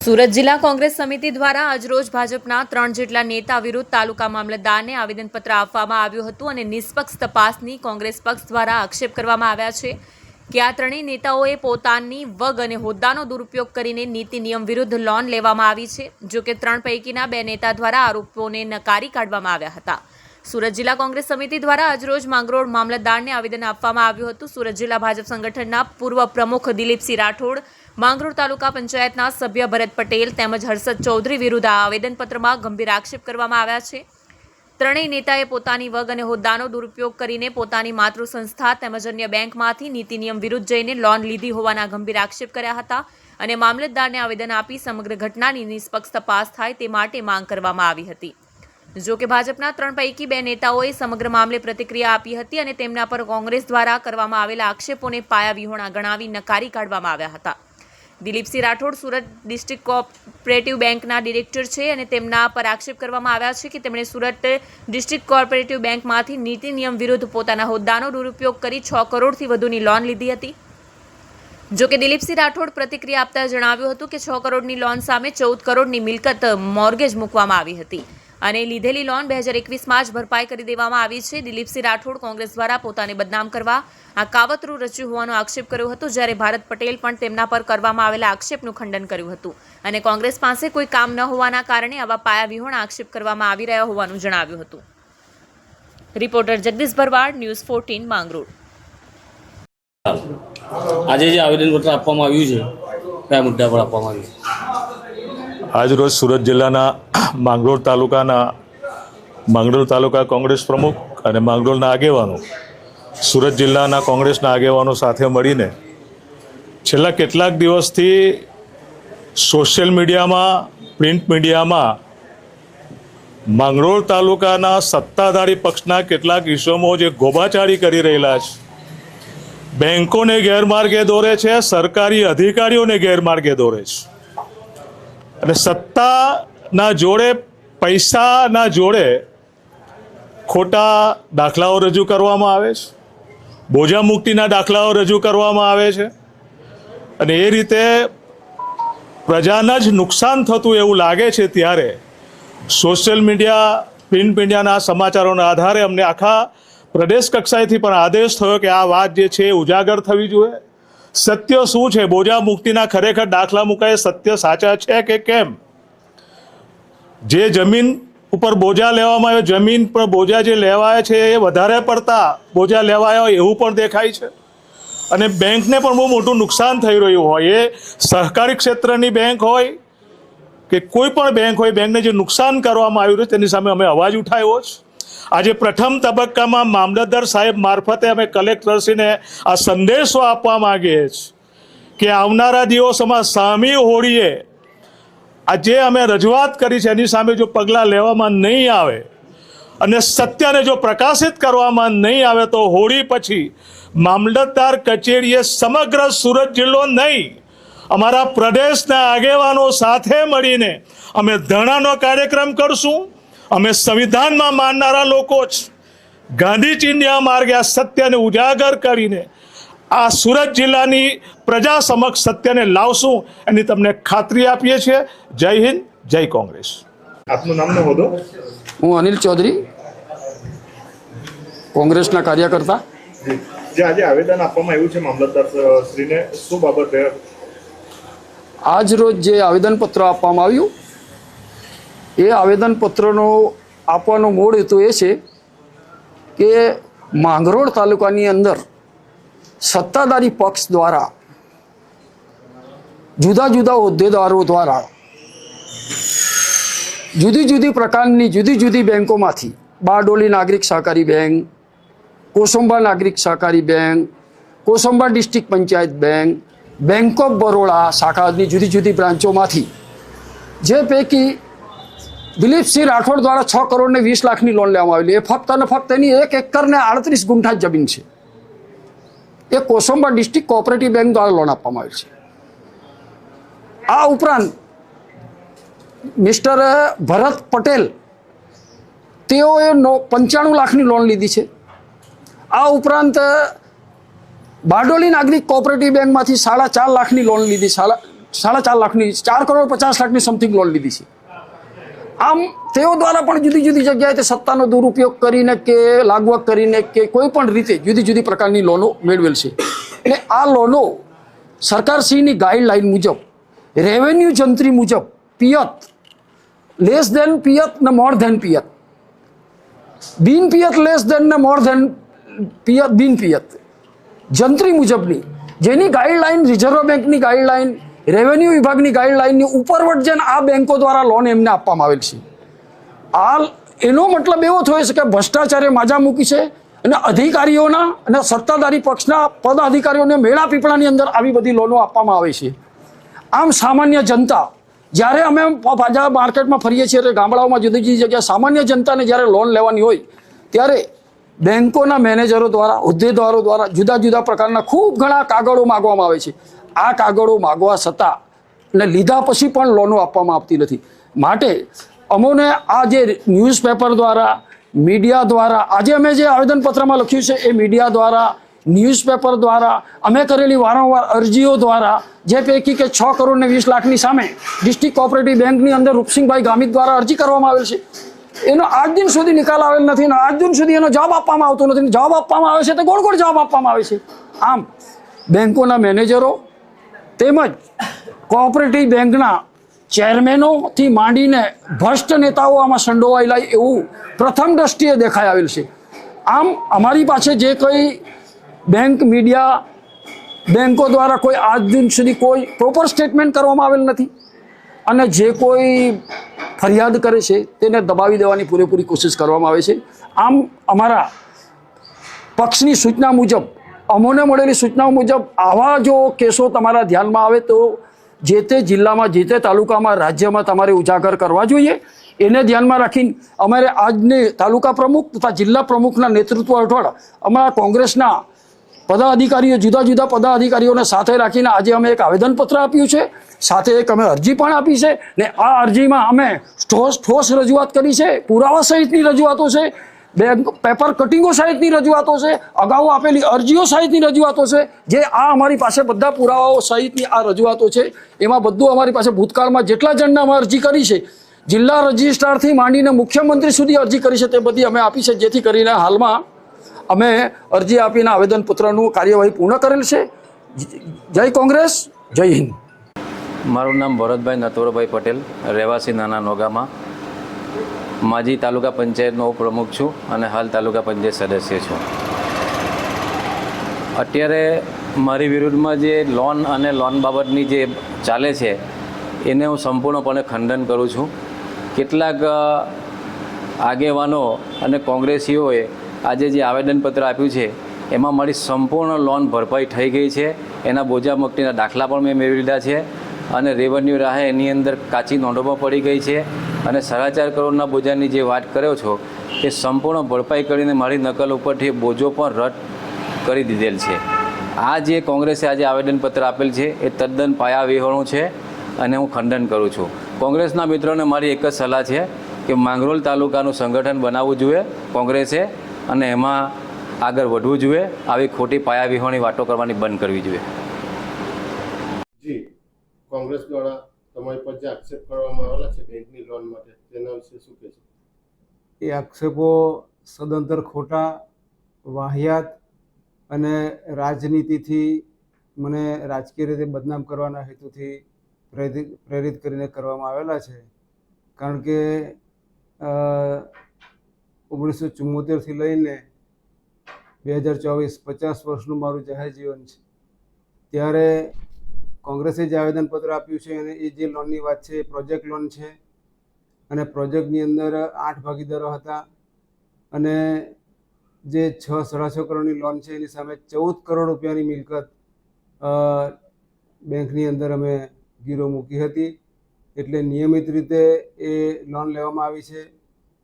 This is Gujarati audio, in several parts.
સુરત જિલ્લા કોંગ્રેસ સમિતિ દ્વારા આજરોજ ભાજપના ત્રણ જેટલા નેતા વિરુદ્ધ તાલુકા મામલતદારને આવેદનપત્ર આપવામાં આવ્યું હતું અને નિષ્પક્ષ તપાસની કોંગ્રેસ પક્ષ દ્વારા આક્ષેપ કરવામાં આવ્યા છે કે આ ત્રણેય નેતાઓએ પોતાની વગ અને હોદ્દાનો દુરુપયોગ કરીને નીતિ નિયમ વિરુદ્ધ લોન લેવામાં આવી છે, જો કે ત્રણ પૈકીના બે નેતા દ્વારા આરોપોને નકારી કાઢવામાં આવ્યા હતા. સુરત જિલ્લા કોંગ્રેસ સમિતિ દ્વારા આજરોજ માંગરોળ મામલતદારને આવેદન આપવામાં આવ્યું હતું. સુરત જિલ્લા ભાજપ સંગઠનના પૂર્વ પ્રમુખ દિલીપસિંહ રાઠોડ માંગરોળ તાલુકા પંચાયતના સભ્ય ભરત પટેલ તેમજ હર્ષદ ચૌધરી વિરુદ્ધ આવેદનપત્રમાં ગંભીર આક્ષેપ કરવામાં આવ્યા છે. ત્રણેય નેતાએ પોતાની વગ અને હોદ્દાનો દુરુપયોગ કરીને પોતાની માતૃ સંસ્થા તેમજ અન્ય બેંકમાંથી નીતિ નિયમ વિરુદ્ધ જઈને લોન લીધી હોવાના ગંભીર આક્ષેપ કર્યા હતા અને મામલતદારને આવેદન આપી સમગ્ર ઘટનાની નિષ્પક્ષ તપાસ થાય તે માટે માંગ કરવામાં આવી હતી. જો કે ભાજપના ત્રણ પૈકી બે નેતાઓએ સમગ્ર મામલે પ્રતિક્રિયા આપી હતી અને તેમના પર કોંગ્રેસ દ્વારા કરવામાં આવેલા આક્ષેપોને પાયા વિહોણા ગણાવી નકારી કાઢવામાં આવ્યા હતા. દિલીપસિંહ રાઠોડ સુરત ડિસ્ટ્રિક્ટ કોઓપરેટિવ બેંકના ડિરેક્ટર છે અને તેમના પર આક્ષેપ કરવામાં આવ્યા છે કે તેમણે સુરત ડિસ્ટ્રિક્ટ કોઓપરેટિવ બેંકમાંથી નીતિ નિયમ વિરુદ્ધ પોતાના હોદ્દાનો દુરુપયોગ કરી છ કરોડથી વધુની લોન લીધી હતી. જો કે દિલીપસિંહ રાઠોડ પ્રતિક્રિયા આપતા જણાવ્યું હતું કે છ કરોડની લોન સામે ચૌદ કરોડની મિલકત મોર્ગેજ મૂકવામાં આવી હતી. અને લીધેલી લોન બે હજાર એકવીસમાં જ ભરપાઈ કરી દેવામાં આવી છે. દિલીપસિંહ રાઠોડ કોંગ્રેસ દ્વારા પોતાને બદનામ કરવા આ કાવતરું રચ્યું હોવાનો આક્ષેપ કર્યો હતો, જ્યારે ભારત પટેલ પણ તેમના પર કરવામાં આવેલા આક્ષેપનું ખંડન કર્યું હતું. અને કોંગ્રેસ પાસે કોઈ કામ ન હોવાના કારણે આવા પાયાવિહોણ આક્ષેપ કરવામાં આવી રહ્યા હોવાનું જણાવ્યું હતું. Reporter Jagdish Bharwad, news fourteen, Mangrol. આજે જે આવેદનપત્ર આપવામાં આવ્યું છે, કયા મુદ્દા પર આપવામાં આવ્યું આજરોજ સુરત જિલ્લાના માંગરોળ તાલુકાના માંગરોળ તાલુકા કોંગ્રેસ પ્રમુખ અને માંગરોળના આગેવાનો સુરત જિલ્લાના કોંગ્રેસના આગેવાનો સાથે મળીને છેલ્લા કેટલાક દિવસથી સોશિયલ મીડિયામાં, પ્રિન્ટ મીડિયામાં માંગરોળ તાલુકાના સત્તાધારી પક્ષના કેટલાક ઇસમો જે ગોબાચારી કરી રહેલા છે. બેંકોને ગેરમાર્ગે દોરે છે, સરકારી અધિકારીઓને ગેરમાર્ગે દોરે છે. અને સત્તાના જોડે, પૈસાના જોડે ખોટા દાખલાઓ રજૂ કરવામાં આવે છે. બોજા મુક્તિના દાખલાઓ રજૂ કરવામાં આવે છે. અને એ રીતે પ્રજાને જ નુકસાન થતું એવું લાગે છે ત્યારે સોશિયલ મીડિયા, પ્રિન્ટ મીડિયાના સમાચારોના આધારે અમને આખા પ્રદેશ કક્ષાએથી પણ આદેશ થયો કે આ વાત જે છે ઉજાગર થવી જોઈએ. સત્ય શું છે? બોજા મુક્તિના ખરેખર દાખલા મુકાય, સત્ય સાચા છે કે કેમ? જે જમીન ઉપર બોજા લેવામાં આવ્યો, જમીન પર બોજા જે લેવાયા છે એ વધારે પડતા બોજા લેવાયા હોય એવું પણ દેખાય છે. અને બેંકને પણ બહુ મોટું નુકસાન થઈ રહ્યું હોય. એ સહકારી ક્ષેત્રની બેંક હોય કે કોઈ પણ બેંક હોય, બેંકને જે નુકસાન કરવામાં આવ્યું છે તેની સામે અમે અવાજ ઉઠાવ્યો છે. આજે પ્રથમ તબક્કામાં મામલતદાર સાહેબ મારફતે અમે કલેક્ટરશ્રીને આ સંદેશો આપવા માંગીએ છીએ કે આવનારા દિવસોમાં સામી હોળીએ આ જે અમે રજૂઆત કરી છે, એની સામે જો પગલાં લેવામાં નહીં આવે અને સત્યને જો પ્રકાશિત કરવામાં નહીં આવે તો હોળી પછી મામલતદાર કચેરીએ સમગ્ર સુરત જિલ્લો નહીં, અમારા પ્રદેશના આગેવાનો સાથે મળીને અમે ધરણાનો કાર્યક્રમ કરશું. અમે સંવિધાનમાં માનનારા લોકો જ ગાંધી આ માર્ગે આ સત્યને ઉજાગર કરીને આ સુરત જિલ્લાની પ્રજા સમક્ષ સત્યને લાવશું એની તમને ખાતરી આપીએ છીએ. જય હિન્દ જય કોંગ્રેસ. આપનું નામ ન હોદો હું અનિલ ચૌધરી કોંગ્રેસના કાર્યકર્તા. જે. આજે આવેદન આપવામાં આવ્યું છે મામલતદાર શ્રીને શું બાબતે? આજ રોજ જે આવેદનપત્ર આપવામાં આવ્યું એ આવેદનપત્રનો આપવાનો મૂળ હેતુ એ છે કે માંગરોળ તાલુકાની અંદર સત્તાધારી પક્ષ દ્વારા, જુદા જુદા હોદ્દેદારો દ્વારા, જુદી જુદી પ્રકારની, જુદી જુદી બેંકોમાંથી, બારડોલી નાગરિક સહકારી બેંક, કોસંબા નાગરિક સહકારી bank, Kosamba district panchayat bank bank of Baroda શાખાની જુદી જુદી બ્રાન્ચોમાંથી, જે પૈકી દિલીપસિંહ રાઠોડ દ્વારા છ કરોડ ને વીસ લાખની લોન લેવામાં આવેલી. એ ફક્ત અને ફક્ત એની એક એકર ને આડત્રીસ ગુંઠા જમીન છે. એ કોસંબા ડિસ્ટ્રિક્ટ કોઓપરેટિવ બેંક દ્વારા લોન આપવામાં આવી છે. આ ઉપરાંત મિસ્ટર ભરત પટેલ, તેઓએ નો પંચાણું લાખની લોન લીધી છે. આ ઉપરાંત બારડોલી નાગરિક કોઓપરેટિવ બેંકમાંથી સાડા ચાર લાખની લોન લીધી, સાડા સાડા ચાર લાખની ચાર કરોડ પચાસ લાખની સમથિંગ લોન લીધી છે. આમ તેઓ દ્વારા પણ જુદી જુદી જગ્યાએ સત્તાનો દુરુપયોગ કરીને કે લાગવગ કરીને કે કોઈ પણ રીતે જુદી જુદી પ્રકારની લોનો મેળવેલ છે. એટલે આ લોનો સરકારશ્રીની ગાઈડલાઈન મુજબ, રેવન્યુ જંત્રી મુજબ પિયત, લેસ દેન પિયત ને મોર ધેન પિયત. બિન પિયત, લેસ દેન ને મોર ધેન પિયત, બિન પિયત. જંત્રી મુજબની જેની ગાઈડલાઈન રિઝર્વ બેંકની ગાઈડલાઈન રેવન્યુ વિભાગની ગાઈડલાઇનની ઉપરવટ જેને આ બેન્કો દ્વારા લોન એમને આપવામાં આવેલ છે. આ એનો મતલબ એવો થયો છે કે ભ્રષ્ટાચારે માજા મૂકી છે અને અધિકારીઓના અને સત્તાધારી પક્ષના પદ અધિકારીઓને મેળા પીપળાની અંદર આવી બધી લોનો આપવામાં આવે છે. આમ સામાન્ય જનતા, જ્યારે અમે પાછા માર્કેટમાં ફરીએ છીએ એટલે ગામડાઓમાં જુદી જુદી જગ્યાએ સામાન્ય જનતાને જ્યારે લોન લેવાની હોય, ત્યારે બેંકોના મેનેજરો દ્વારા, હોદ્દેદારો દ્વારા જુદા જુદા પ્રકારના ખૂબ ઘણા કાગળો માગવામાં આવે છે. આ કાગળો માગવા છતાં ને લીધા પછી પણ લોનો આપવામાં આવતી નથી. માટે અમોને આ જે ન્યૂઝપેપર દ્વારા મીડિયા દ્વારા, આજે અમે જે આવેદનપત્રમાં લખ્યું છે એ મીડિયા દ્વારા ન્યૂઝપેપર દ્વારા, અમે કરેલી વારંવાર અરજીઓ દ્વારા, જે પૈકી કે છ કરોડ ને વીસ લાખની સામે ડિસ્ટ્રિક્ટ કોઓપરેટિવ બેંકની અંદર રૂપસિંહભાઈ ગામિત દ્વારા અરજી કરવામાં આવેલ છે. એનો આજ દિન સુધી નિકાલ આવેલ નથી અને આજ દિન સુધી એનો જવાબ આપવામાં આવતો નથી જવાબ આપવામાં આવે છે તો ગોળ ગોળ જવાબ આપવામાં આવે છે. આમ, બેંકોના મેનેજરો તેમજ કોઓપરેટિવ બેંકના ચેરમેનોથી માંડીને ભ્રષ્ટ નેતાઓ આમાં સંડોવાયેલા એવું પ્રથમ દ્રષ્ટિએ દેખાઈ આવેલ છે. આમ અમારી પાસે જે કંઈ બેંક મીડિયા બેંકો દ્વારા કોઈ આજ દિન સુધી કોઈ પ્રોપર સ્ટેટમેન્ટ કરવામાં આવેલ નથી અને જે કોઈ ફરિયાદ કરે છે તેને દબાવી દેવાની પૂરેપૂરી કોશિશ કરવામાં આવે છે. આમ અમારા પક્ષની સૂચના મુજબ અમોને મળેલી સૂચનાઓ મુજબ આવા જો કેસો તમારા ધ્યાનમાં આવે તો જે તે જિલ્લામાં, જે તે તાલુકામાં, રાજ્યમાં તમારે ઉજાગર કરવા જોઈએ. એને ધ્યાનમાં રાખીને અમારે આજની તાલુકા પ્રમુખ તથા જિલ્લા પ્રમુખના નેતૃત્વ હેઠળ અમારા કોંગ્રેસના પદાધિકારીઓ, જુદા જુદા પદાધિકારીઓને સાથે રાખીને આજે અમે એક આવેદનપત્ર આપ્યું છે. સાથે એક અમે અરજી પણ આપી છે ને આ અરજીમાં અમે ઠોસ ઠોસ રજૂઆત કરી છે. પુરાવા સહિતની રજૂઆતો છે. બેંક પેપર કટિંગો સહિતની રજૂઆતો છે, અગાઉ આપેલી અરજીઓ સહિતની રજૂઆતો છે, જે આ અમારી પાસે બધા પુરાવાઓ સહિતની આ રજૂઆતો છે, એમાં બધું અમારી પાસે ભૂતકાળમાં જેટલા જણને અમે અરજી કરી છે, જિલ્લા રજિસ્ટ્રારથી માંડીને મુખ્યમંત્રી સુધી અરજી કરી છે તે બધી અમે આપી છે, જેથી કરીને હાલમાં અમે અરજી આપીને આવેદનપત્રનું કાર્યવાહી પૂર્ણ કરેલ છે. જય કોંગ્રેસ, જય હિન્દ. મારું નામ ભરતભાઈ નટવરભાઈ પટેલ, રહેવાસી નાના નોગામાં. માજી તાલુકા પંચાયતનો ઉપપ્રમુખ છું અને હાલ તાલુકા પંચાયત સદસ્ય છું. અત્યારે મારી વિરુદ્ધમાં જે લોન અને લોન બાબતની જે ચાલે છે, એને હું સંપૂર્ણપણે ખંડન કરું છું. કેટલાક આગેવાનો અને કોંગ્રેસીઓએ આજે જે આવેદનપત્ર આપ્યું છે, એમાં મારી સંપૂર્ણ લોન ભરપાઈ થઈ ગઈ છે. એના બોજા મુક્તિના દાખલા પણ મેં મેળવી લીધા છે. અને રેવન્યુ રાહે એની અંદર કાચી નોંધોમાં પડી ગઈ છે. અને સાડા ચાર કરોડના બોજાની જે વાત કર્યો છો, એ સંપૂર્ણ ભરપાઈ કરીને મારી નકલ ઉપરથી બોજો પણ રદ કરી દીધેલ છે. આ જે કોંગ્રેસે આજે આવેદનપત્ર આપેલ છે, એ તદ્દન પાયા વિહોણું છે અને હું ખંડન કરું છું. કોંગ્રેસના મિત્રોને મારી એક જ સલાહ છે કે માંગરોલ તાલુકાનું સંગઠન બનાવવું જોઈએ કોંગ્રેસે અને એમાં આગળ વધવું જોઈએ. આવી ખોટી પાયા વિહોણી વાતો કરવાની બંધ કરવી જોઈએ. જી. કોંગ્રેસ દ્વારા તમારી પર જે આક્ષેપ કરવામાં આવેલા છે બેંકની લોન માટે, તેના વિશે શું કહેશો? એ આક્ષેપો સદંતર ખોટા, વાહિયાત અને રાજનીતિથી મને રાજકીય રીતે બદનામ કરવાના હેતુથી પ્રેરિત કરીને કરવામાં આવેલા છે. કારણ કે ઓગણીસો ચુમ્મોતેરથી લઈને બે હજાર ચોવીસ પચાસ વર્ષનું મારું જાહેર જીવન છે. ત્યારે કોંગ્રેસે જે આવેદનપત્ર આપ્યું છે અને એ જે લોનની વાત છે, એ પ્રોજેક્ટ લોન છે. અને પ્રોજેક્ટની અંદર આઠ ભાગીદારો હતા અને જે છ સાડા છ કરોડની લોન છે, એની સામે ચૌદ કરોડ રૂપિયાની મિલકત બેંકની અંદર અમે ગીરો મૂકી હતી. એટલે નિયમિત રીતે એ લોન લેવામાં આવી છે.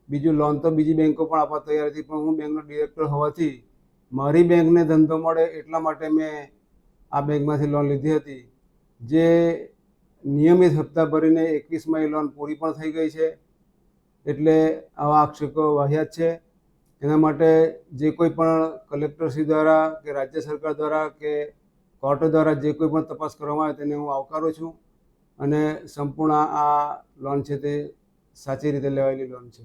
બીજું લોન તો બીજી બેંકો પણ આપવા તૈયાર હતી, પણ હું બેંકનો ડિરેક્ટર હોવાથી મારી બેંકને ધંધો મળે એટલા માટે મેં આ બેંકમાંથી લોન લીધી હતી. જે નિયમિત હપ્તા ભરીને એકવીસમાં એ લોન પૂરી પણ થઈ ગઈ છે. એટલે આવા આક્ષેપો વાહિયાત છે. એના માટે જે કોઈ પણ કલેક્ટરશ્રી દ્વારા કે રાજ્ય સરકાર દ્વારા કે કોર્ટ દ્વારા જે કોઈ પણ તપાસ કરવામાં આવે તેને હું આવકારું છું. અને સંપૂર્ણ આ લોન છે તે સાચી રીતે લેવાયેલી લોન છે.